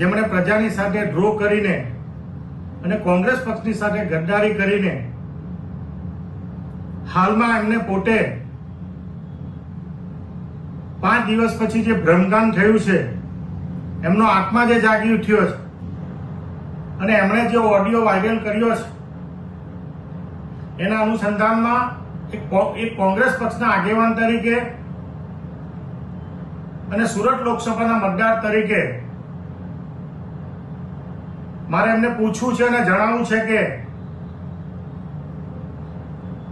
જેમણે પ્રજાની સાથે ડ્રો કરીને અને કોંગ્રેસ પક્ષની સાથે ગદ્દારી કરીને હાલમાં એમને પોતે પાંચ દિવસ પછી જે ભ્રમગાન થયું છે, એમનો આત્મા જે જાગી ઉઠ્યો છે, અને એમણે જે ઓડિયો વાયરલ કર્યો છે, એના અનુસંધાનમાં એક કોંગ્રેસ પક્ષના આગેવાન તરીકે અને સુરત લોકસભાના મતદાર તરીકે મારે એમને પૂછવું છે અને જણાવવું છે કે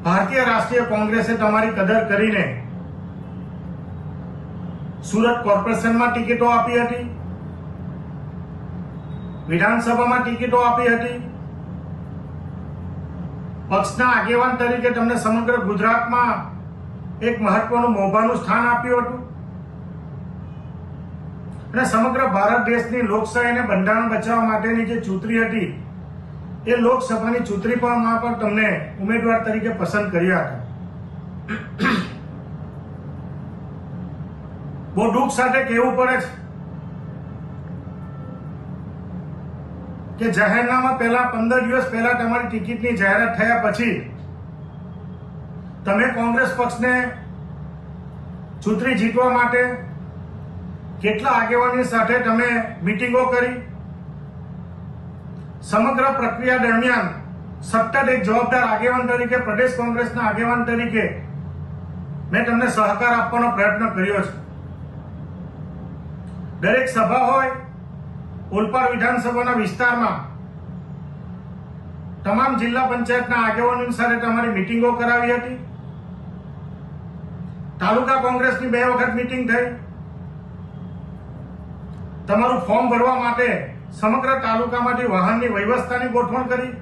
ભારતીય રાષ્ટ્રીય કોંગ્રેસે તમારી કદર કરીને સુરત કોર્પોરેશનમાં ટિકિટો આપી હતી, વિધાનસભામાં ટિકિટો આપી હતી. પક્ષના આગેવાન તરીકે તમને સમગ્ર ગુજરાતમાં એક મહત્વનું મોભાનું સ્થાન આપ્યું હતું. અને સમગ્ર ભારત દેશની લોકશાહીને બંધારણ બચાવવા માટેની જે ચૂંટણી હતી, એ લોકસભાની ચૂંટણી પણ પણ તમને ઉમેદવાર તરીકે પસંદ કર્યા હતા. બહુ દુઃખ સાથે કહેવું પડે છે કે જાહેરનામા પહેલા પંદર દિવસ પહેલા તમારી ટિકિટની જાહેરાત થયા પછી તમે કોંગ્રેસ પક્ષને ચૂંટણી જીતવા માટે કેટલા આગેવાની સાથે તમે મિટિંગો કરી? સમગ્ર પ્રક્રિયા દરમિયાન સતત એક જવાબદાર આગેવાન તરીકે પ્રદેશ કોંગ્રેસના આગેવાન તરીકે મેં તમને સહકાર આપવાનો પ્રયત્ન કર્યો છે. દરેક સભા હોય ઓલપાડ વિધાનસભાના વિસ્તારમાં, તમામ જિલ્લા પંચાયતના આગેવાનો સાથે તમારી મિટિંગો કરાવી હતી. તાલુકા કોંગ્રેસની બે વખત મિટિંગ થઈ. તમારું ફોર્મ ભરવા માટે સમગ્ર તાલુકામાંથી વાહનની વ્યવસ્થાની ગોઠવણ કરી